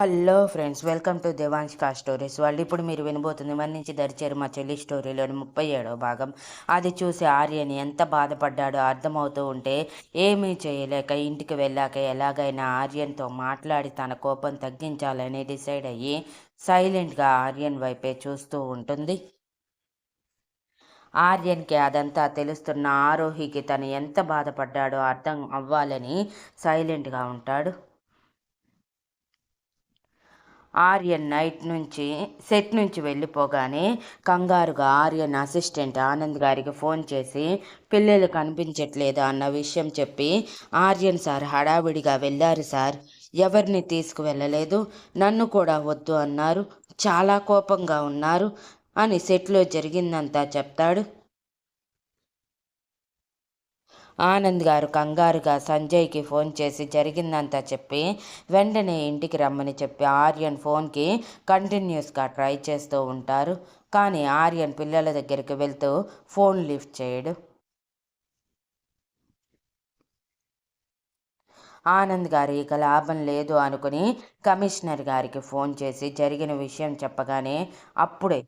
Hello friends welcome to Devanshika stories. వాళ్ళు ఇప్పుడు మీరు వినబోతుంది మన నుంచి దరిచేరు మా చెల్లి స్టోరీలోని ముప్పై ఏడవ భాగం. అది చూసి ఆర్యని ఎంత బాధపడ్డాడో అర్థమవుతూ ఉంటే ఏమీ చేయలేక ఇంటికి వెళ్ళాక ఎలాగైనా ఆర్యన్తో మాట్లాడి తన కోపం తగ్గించాలని డిసైడ్ అయ్యి సైలెంట్గా ఆర్యన్ వైపే చూస్తూ ఉంటుంది. ఆర్యన్కి అదంతా తెలుస్తున్న ఆరోహికి తను ఎంత బాధపడ్డాడో అర్థం అవ్వాలని సైలెంట్గా ఉంటాడు. ఆర్యన్ నైట్ నుంచి సెట్ నుంచి వెళ్ళిపోగానే కంగారుగా ఆర్యన్ అసిస్టెంట్ ఆనంద్ గారికి ఫోన్ చేసి పిల్లలు కనిపించట్లేదు అన్న విషయం చెప్పి ఆర్యన్ సార్ హడావిడిగా వెళ్ళారు సార్. ఎవరిని తీసుకువెళ్ళలేదు నన్ను కూడా వద్దు అన్నారు చాలా కోపంగా ఉన్నారు అని సెట్లో జరిగిందంతా చెప్తాడు. ఆనంద్ గారు కంగారుగా సంజయ్కి ఫోన్ చేసి జరిగిందంతా చెప్పి వెంటనే ఇంటికి రమ్మని చెప్పి ఆర్యన్ ఫోన్కి కంటిన్యూస్గా ట్రై చేస్తూ ఉంటారు. కానీ ఆర్యన్ పిల్లల దగ్గరికి వెళ్తూ ఫోన్ లిఫ్ట్ చేయడు. ఆనంద్ గారు ఇక లాభం లేదు అనుకుని కమిషనర్ గారికి ఫోన్ చేసి జరిగిన విషయం చెప్పగానే అప్పుడే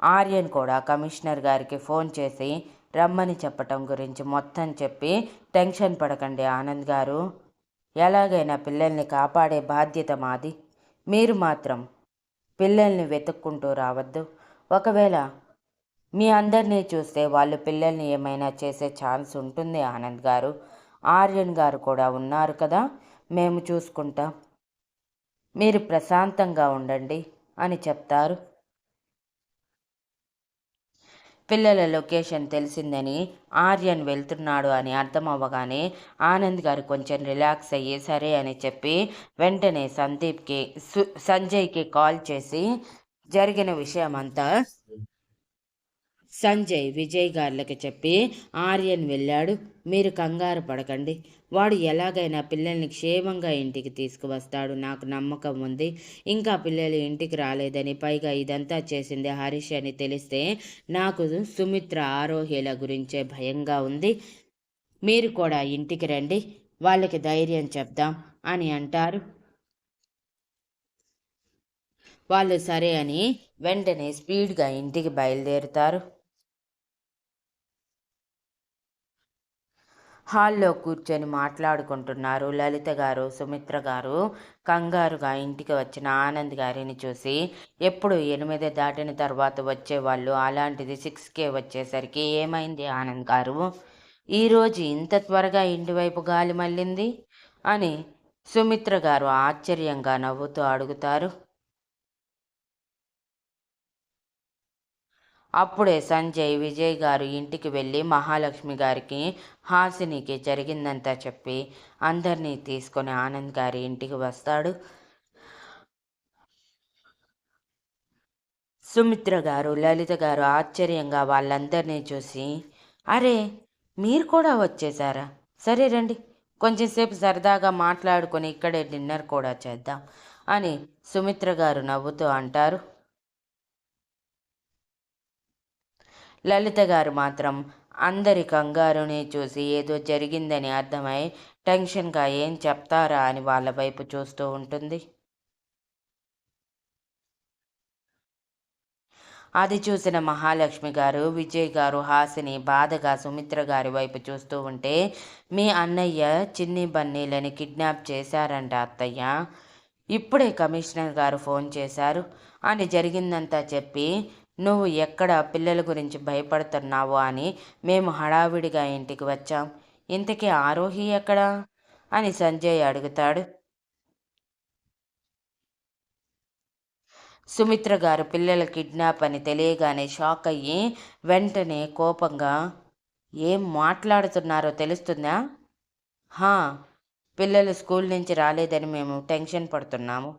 ఆర్యన్ కూడా కమిషనర్ గారికి ఫోన్ చేసి రమ్మని చెప్పటం గురించి మొత్తం చెప్పి టెన్షన్ పడకండి ఆనంద్ గారు. ఎలాగైనా పిల్లల్ని కాపాడే బాధ్యత మాది. మీరు మాత్రం పిల్లల్ని వెతుక్కుంటూ రావద్దు. ఒకవేళ మీ అందరినీ చూస్తే వాళ్ళు పిల్లల్ని ఏమైనా చేసే ఛాన్స్ ఉంటుంది ఆనంద్ గారు. ఆర్యన్ గారు కూడా ఉన్నారు కదా మేము చూసుకుంటాం. మీరు ప్రశాంతంగా ఉండండి అని చెప్తారు. పిల్లల లొకేషన్ తెలిసిందని ఆర్యన్ వెళ్తున్నాడు అని అర్థం అవ్వగానే ఆనంద్ గారు కొంచెం రిలాక్స్ అయ్యి సరే అని చెప్పి వెంటనే సందీప్కి సంజయ్కి కాల్ చేసి జరిగిన విషయం అంతా సంజయ్ విజయ్ గార్లకి చెప్పి ఆర్యన్ వెళ్ళాడు. మీరు కంగారు పడకండి. వాడు ఎలాగైనా పిల్లల్ని క్షేమంగా ఇంటికి తీసుకువస్తాడు. నాకు నమ్మకం ఉంది. ఇంకా పిల్లలు ఇంటికి రాలేదని పైగా ఇదంతా చేసింది హరీష్ అని తెలిస్తే నాకు సుమిత్ర ఆరోహ్యల గురించే భయంగా ఉంది. మీరు కూడా ఇంటికి రండి. వాళ్ళకి ధైర్యం చెప్దాం అని అంటారు. వాళ్ళు సరే అని వెంటనే స్పీడ్గా ఇంటికి బయలుదేరుతారు. హాల్లో కూర్చొని మాట్లాడుకుంటున్నారు. లలిత గారు సుమిత్ర గారు కంగారుగా ఇంటికి వచ్చిన ఆనంద్ గారిని చూసి ఎప్పుడు ఎనిమిది దాటిన తర్వాత వచ్చేవాళ్ళు అలాంటిది సిక్స్కే వచ్చేసరికి ఏమైంది ఆనంద్ గారు? ఈరోజు ఇంత త్వరగా ఇంటివైపు గాలి మళ్ళింది? అని సుమిత్ర గారు ఆశ్చర్యంగా నవ్వుతూ అడుగుతారు. అప్పుడే సంజయ్ విజయ్ గారు ఇంటికి వెళ్ళి మహాలక్ష్మి గారికి హాసినికి జరిగిందంతా చెప్పి అందరినీ తీసుకొని ఆనంద్ గారి ఇంటికి వస్తాడు. సుమిత్ర గారు లలిత గారు ఆశ్చర్యంగా వాళ్ళందరినీ చూసి అరే మీరు కూడా వచ్చేసారా? సరే రండి కొంచెంసేపు సరదాగా మాట్లాడుకొని ఇక్కడే డిన్నర్ కూడా చేద్దాం అని సుమిత్ర గారు నవ్వుతూ అంటారు. లలిత గారు మాత్రం అందరి కంగారుని చూసి ఏదో జరిగిందని అర్థమై టెన్షన్గా ఏం చెప్తారా అని వాళ్ళ వైపు చూస్తూ ఉంటుంది. అది చూసిన మహాలక్ష్మి గారు విజయ్ గారు హాసిని బాధగా సుమిత్ర గారి వైపు చూస్తూ ఉంటే మీ అన్నయ్య చిన్ని బన్నీలని కిడ్నాప్ చేశారంట అత్తయ్య. ఇప్పుడే కమిషనర్ గారు ఫోన్ చేశారు. అని జరిగిందంతా చెప్పి నువ్వు ఎక్కడ పిల్లల గురించి భయపడుతున్నావో అని మేము హడావిడిగా ఇంటికి వచ్చాం. ఇంతకీ ఆరోహి ఎక్కడా? అని సంజయ్ అడుగుతాడు. సుమిత్ర గారు పిల్లల కిడ్నాప్ అని తెలియగానే షాక్ అయ్యి వెంటనే కోపంగా ఏం మాట్లాడుతున్నారో తెలుస్తుందా? హా పిల్లలు స్కూల్ నుంచి రాలేదని మేము టెన్షన్ పడుతున్నాము.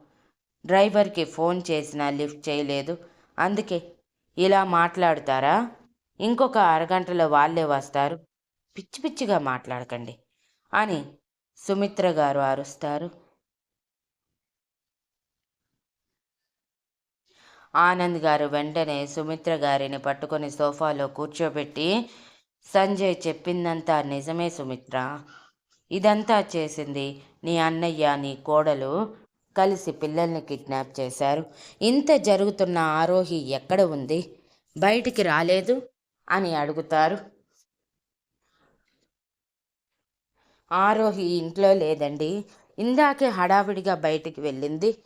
డ్రైవర్కి ఫోన్ చేసినా లిఫ్ట్ చేయలేదు. అందుకే ఇలా మాట్లాడుతారా? ఇంకొక అరగంటలో వాళ్ళే వస్తారు. పిచ్చి పిచ్చిగా మాట్లాడకండి అని సుమిత్ర గారు అరుస్తారు. ఆనంద్ గారు వెంటనే సుమిత్ర గారిని పట్టుకొని సోఫాలో కూర్చోబెట్టి సంజయ్ చెప్పిందంతా నిజమే సుమిత్ర. ఇదంతా చేసింది నీ అన్నయ్య నీ కోడలు. కలిసి పిల్లల్ని కిడ్నాప్ చేశారు. ఇంత జరుగుతున్న ఆరోహి ఎక్కడ ఉంది? బయటికి రాలేదు అని అడుగుతారు. ఆరోహి ఇంట్లో లేదండి. ఇందాకే హడావిడిగా బయటికి వెళ్ళింది.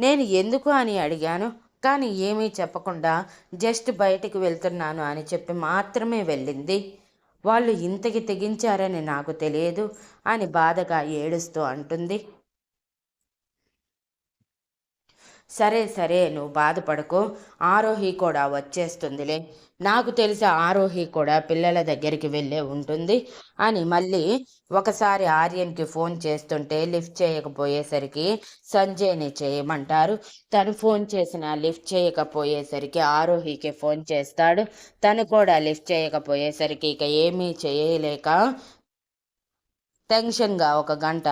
నేను ఎందుకు అని అడిగాను కానీ ఏమీ చెప్పకుండా జస్ట్ బయటికి వెళ్తున్నాను అని చెప్పి మాత్రమే వెళ్ళింది. వాళ్ళు ఇంతకి తెగించారని నాకు తెలియదు అని బాధగా ఏడుస్తూ అంటుంది. సరే సరే నువ్వు బాధపడకు. ఆరోహి కూడా వచ్చేస్తుందిలే. నాకు తెలిసి ఆరోహి కూడా పిల్లల దగ్గరికి వెళ్ళే ఉంటుంది అని మళ్ళీ ఒకసారి ఆర్యన్కి ఫోన్ చేస్తుంటే లిఫ్ట్ చేయకపోయేసరికి సంజయ్ని చేయమంటారు. తను ఫోన్ చేసిన లిఫ్ట్ చేయకపోయేసరికి ఆరోహికి ఫోన్ చేస్తాడు. తను కూడా లిఫ్ట్ చేయకపోయేసరికి ఇక ఏమీ చేయలేక టెన్షన్గా ఒక గంట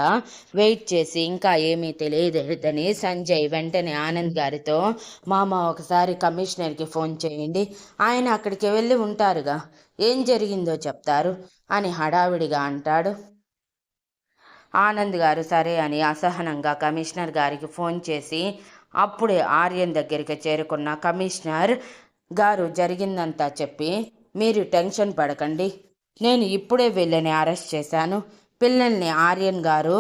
వెయిట్ చేసి ఇంకా ఏమీ తెలియదని సంజయ్ వెంటనే ఆనంద్ గారితో మామ ఒకసారి కమిషనర్కి ఫోన్ చేయండి. ఆయన అక్కడికి వెళ్ళి ఉంటారుగా. ఏం జరిగిందో చెప్తారు అని హడావిడిగా అంటాడు. ఆనంద్ గారు సరే అని అసహనంగా కమిషనర్ గారికి ఫోన్ చేసి అప్పుడే ఆర్యన్ దగ్గరికి చేరుకున్న కమిషనర్ గారు జరిగిందంతా చెప్పి మీరు టెన్షన్ పడకండి. నేను ఇప్పుడే వీళ్ళని అరెస్ట్ చేశాను. పిల్లల్ని ఆర్యన్ గారు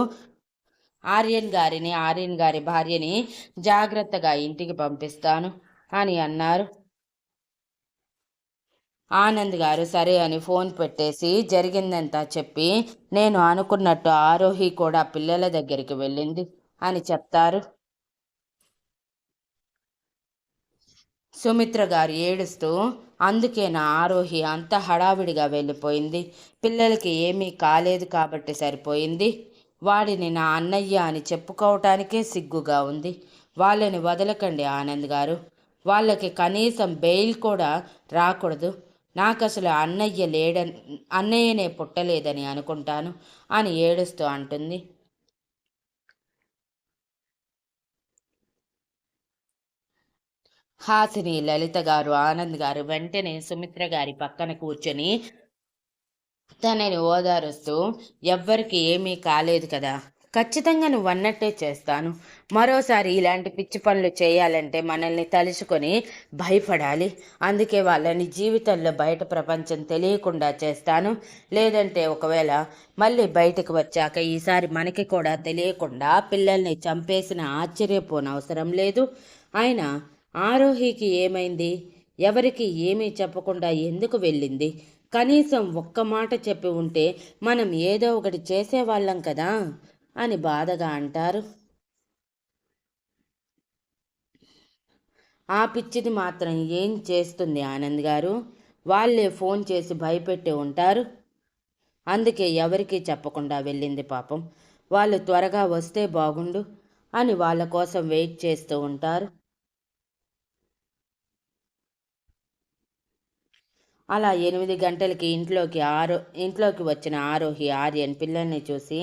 ఆర్యన్ గారిని ఆర్యన్ గారి భార్యని జాగ్రత్తగా ఇంటికి పంపిస్తాను అని అన్నారు. ఆనంద్ గారు సరే అని ఫోన్ పెట్టేసి జరిగిందంతా చెప్పి నేను అనుకున్నట్టు ఆరోహి కూడా పిల్లల దగ్గరికి వెళ్ళింది అని చెప్తారు. సుమిత్ర గారు ఏడుస్తూ అందుకే నా ఆరోహి అంత హడావిడిగా వెళ్ళిపోయింది. పిల్లలకి ఏమీ కాలేదు కాబట్టి సరిపోయింది. వాడిని నా అన్నయ్య అని చెప్పుకోవటానికే సిగ్గుగా ఉంది. వాళ్ళని వదలకండి ఆనంద్ గారు. వాళ్ళకి కనీసం బెయిల్ కూడా రాకూడదు. నాకు అసలు అన్నయ్య లేడని అన్నయ్యనే పుట్టలేదని అనుకుంటాను అని ఏడుస్తూ అంటుంది. హాసిని లలిత గారు ఆనంద్ గారు వెంటనే సుమిత్ర గారి పక్కన కూర్చొని తనని ఓదారుస్తూ ఎవ్వరికి ఏమీ కాలేదు కదా. ఖచ్చితంగా నువ్వు అన్నట్టే చేస్తాను. మరోసారి ఇలాంటి పిచ్చి పనులు చేయాలంటే మనల్ని తలుచుకొని భయపడాలి. అందుకే వాళ్ళని జీవితంలో బయట ప్రపంచం తెలియకుండా చేస్తాను. లేదంటే ఒకవేళ మళ్ళీ బయటకు వచ్చాక ఈసారి మనకి కూడా తెలియకుండా పిల్లల్ని చంపేసిన ఆశ్చర్యపోనవసరం లేదు. ఆయన ఆరోహికి ఏమైంది? ఎవరికి ఏమీ చెప్పకుండా ఎందుకు వెళ్ళింది? కనీసం ఒక్క మాట చెప్పి ఉంటే మనం ఏదో ఒకటి చేసేవాళ్ళం కదా? అని బాధగా అంటారు. ఆ పిచ్చిది మాత్రం ఏం చేస్తుంది ఆనంద్ గారు? వాళ్ళే ఫోన్ చేసి భయపెట్టి ఉంటారు. అందుకే ఎవరికీ చెప్పకుండా వెళ్ళింది పాపం. వాళ్ళు త్వరగా వస్తే బాగుండు అని వాళ్ళ కోసం వెయిట్ చేస్తూ ఉంటారు. అలా ఎనిమిది గంటలకి ఇంట్లోకి ఆరో ఇంట్లోకి వచ్చిన ఆరోహి ఆర్యన్ పిల్లల్ని చూసి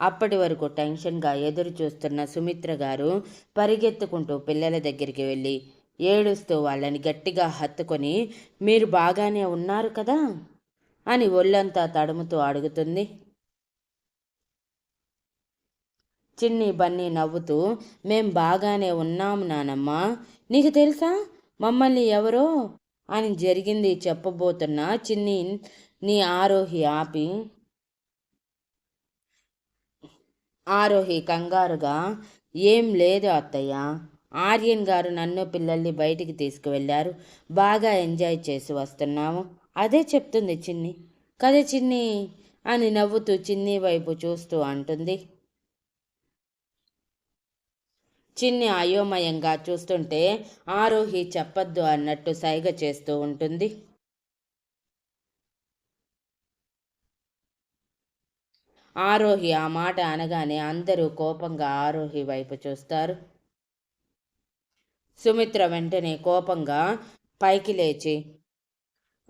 అప్పటి వరకు టెన్షన్గా ఎదురు చూస్తున్న సుమిత్ర గారు పరిగెత్తుకుంటూ పిల్లల దగ్గరికి వెళ్ళి ఏడుస్తూ వాళ్ళని గట్టిగా హత్తుకొని మీరు బాగానే ఉన్నారు కదా? అని ఒళ్ళంతా తడుముతూ అడుగుతుంది. చిన్ని బన్నీ నవ్వుతూ మేం బాగానే ఉన్నాము నానమ్మ. నీకు తెలుసా? మమ్మల్ని ఎవరో అని జరిగింది చెప్పబోతున్న చిన్ని నీ ఆరోహి ఆపి ఆరోహి కంగారుగా ఏం లేదు అత్తయ్య. ఆర్యన్ గారు నన్ను పిల్లల్ని బయటికి తీసుకువెళ్ళారు. బాగా ఎంజాయ్ చేసి వస్తున్నాము అదే చెప్తుంది చిన్ని. కదే చిన్ని? అని నవ్వుతూ చిన్ని వైపు చూస్తూ అంటుంది. చిన్ని అయోమయంగా చూస్తుంటే ఆరోహి చెప్పద్దు అన్నట్టు సైగ చేస్తూ ఉంటుంది. ఆరోహి ఆ మాట అనగానే అందరూ కోపంగా ఆరోహి వైపు చూస్తారు. సుమిత్ర వెంటనే కోపంగా పైకి లేచి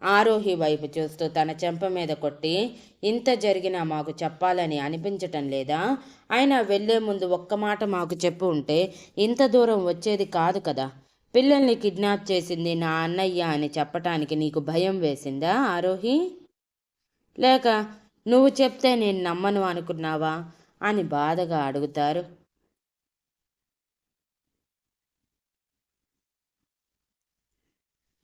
ఆరోహి వైపు చూస్తూ తన చెంప మీద కొట్టి ఇంత జరిగినా మాకు చెప్పాలని అనిపించటం లేదా? అయినా వెళ్ళే ముందు ఒక్క మాట మాకు చెప్పు ఉంటే ఇంత దూరం వచ్చేది కాదు కదా. పిల్లల్ని కిడ్నాప్ చేసింది నా అన్నయ్య అని చెప్పటానికి నీకు భయం వేసిందా ఆరోహి? లేక నువ్వు చెప్తే నేను నమ్మను అనుకున్నావా? అని బాధగా అడుగుతారు.